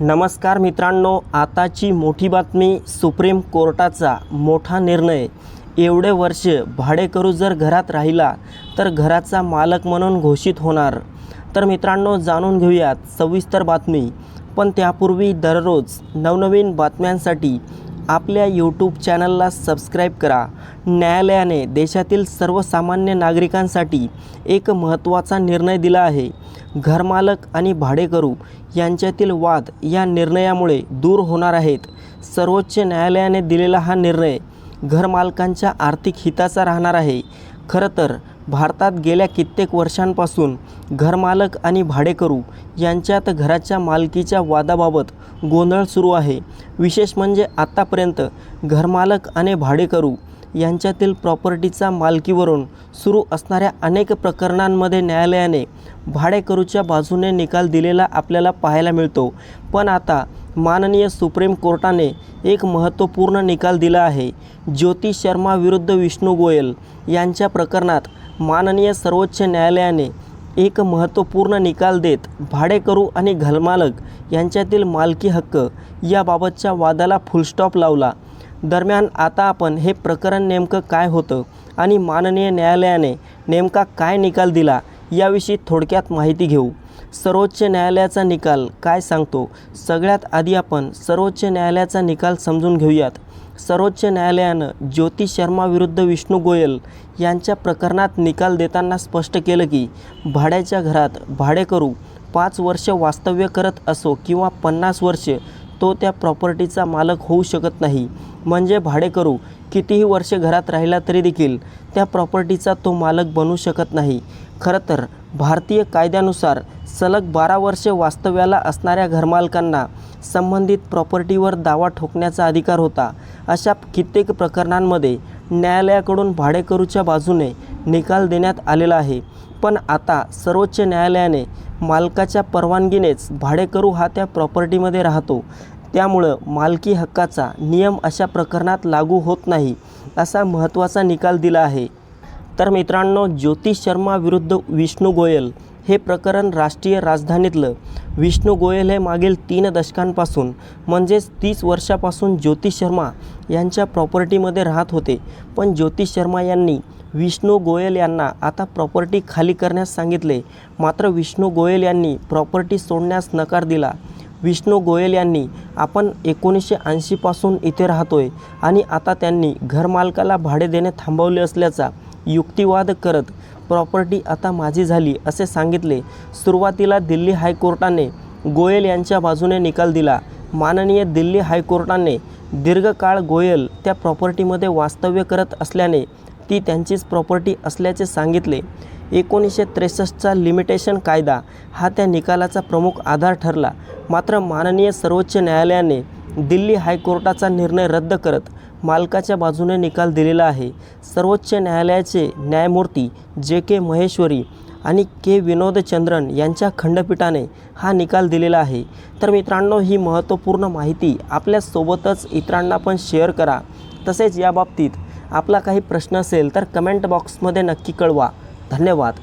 नमस्कार मित्रांनो आताची मोठी बातमी सुप्रीम कोर्टाचा मोठा निर्णय. एवढे वर्ष भाडेकरू जर घरात राहिला तर घराचा मालक म्हणून घोषित होणार. तर मित्रांनो जाणून घेऊयात सविस्तर बातमी. पण त्यापूर्वी दररोज नवनवीन बातम्यांसाठी आपल्या यूट्यूब चॅनलला सबस्क्राईब करा. न्यायालयाने देशातील सर्वसामान्य नागरिकांसाठी एक महत्त्वाचा निर्णय दिला आहे. घरमालक आणि भाडेकरू यांच्यातील वाद या निर्णयामुळे दूर होणार आहेत. सर्वोच्च न्यायालयाने दिलेला हा निर्णय घरमालकांच्या आर्थिक हिताचा राहणार आहे. खरं तर भारतात गेल्या कित्येक वर्षांपासून घरमालक आणि भाडेकरू यांच्यात घराच्या मालकीच्या वादाबाबत गोंधळ सुरू आहे. विशेष म्हणजे आत्तापर्यंत घरमालक आणि भाडेकरू यांच्यातील प्रॉपर्टीचा मालकीवरून सुरू असणाऱ्या अनेक प्रकरणांमध्ये न्यायालयाने भाडेकरूच्या बाजूने निकाल दिलेला आपल्याला पाहायला मिळतो. पण आता माननीय सुप्रीम कोर्टाने एक महत्त्वपूर्ण निकाल दिला आहे. ज्योती शर्मा विरुद्ध विष्णू गोयल यांच्या प्रकरणात माननीय सर्वोच्च न्यायालयाने एक महत्त्वपूर्ण निकाल देत भाडेकरू आणि घरमालक यांच्यातील मालकी हक्क याबाबतच्या वादाला फुलस्टॉप लावला. दरम्यान आता आपण हे प्रकरण नेमकं काय होतं आणि माननीय न्यायालयाने नेमका काय निकाल दिला याविषयी थोडक्यात माहिती घेऊ. सर्वोच्च न्यायालयाचा निकाल काय सांगतो? सगळ्यात आधी आपण सर्वोच्च न्यायालयाचा निकाल समजून घेऊयात. सर्वोच्च न्यायालयानं ज्योती शर्मा विरुद्ध विष्णू गोयल यांच्या प्रकरणात निकाल देताना स्पष्ट केलं की भाड्याच्या घरात भाडेकरू पाच वर्ष वास्तव्य करत असो किंवा पन्नास वर्ष तो त्या प्रॉपर्टीचा मालक होऊ शकत नाही. म्हणजे भाडेकरू कितीही वर्ष घरात राहिला तरी देखील त्या प्रॉपर्टीचा तो मालक बनू शकत नाही. खरं तर भारतीय कायद्यानुसार सलग बारा वर्षे वास्तव्याला असणाऱ्या घरमालकांना संबंधित प्रॉपर्टीवर दावा ठोकण्याचा अधिकार होता. अशा कित्येक प्रकरणांमध्ये न्यायालयाकडून भाडेकरूच्या बाजूने निकाल देण्यात आलेला आहे. पण आता सर्वोच्च न्यायालयाने मालकाच्या परवानगीनेच भाडेकरू हा त्या प्रॉपर्टीमध्ये राहतो. त्यामुळं मालकी हक्काचा नियम अशा प्रकरणात लागू होत नाही असा महत्त्वाचा निकाल दिला आहे. तर मित्रांनो ज्योतिष शर्मा विरुद्ध विष्णू गोयल हे प्रकरण राष्ट्रीय राजधानीतलं. विष्णू गोयल हे मागील तीन दशकांपासून म्हणजेच तीस वर्षापासून ज्योतिष शर्मा यांच्या प्रॉपर्टीमध्ये राहत होते. पण ज्योतिष शर्मा यांनी विष्णू गोयल यांना आता प्रॉपर्टी खाली करण्यास सांगितले. मात्र विष्णू गोयल यांनी प्रॉपर्टी सोडण्यास नकार दिला. विष्णू गोयल यांनी आपण एकोणीसशे ऐंशीपासून इथे राहतोय आणि आता त्यांनी घरमालकाला भाडे देणे थांबवले असल्याचा युक्तिवाद करत प्रॉपर्टी आता माझी झाली असे सांगितले. सुरुवातीला दिल्ली हायकोर्टाने गोयल यांच्या बाजूने निकाल दिला. माननीय दिल्ली हायकोर्टाने दीर्घकाळ गोयल त्या प्रॉपर्टीमध्ये वास्तव्य करत असल्याने ती त्यांचीच प्रॉपर्टी असल्याचे सांगितले. एकोणीसशे त्रेसष्टचा लिमिटेशन कायदा हा त्या निकालाचा प्रमुख आधार ठरला. मात्र माननीय सर्वोच्च न्यायालयाने दिल्ली हायकोर्टाचा निर्णय रद्द करत मालकाच्या बाजूने निकाल दिलेला आहे. सर्वोच्च न्यायालयाचे न्यायमूर्ती जे के महेश्वरी आणि के विनोदचंद्रन यांच्या खंडपीठाने हा निकाल दिलेला आहे. तर मित्रांनो ही महत्त्वपूर्ण माहिती आपल्यासोबतच इतरांना पण शेअर करा. तसेच याबाबतीत आपला काही प्रश्न असेल तर कमेंट बॉक्समध्ये नक्की कळवा. धन्यवाद.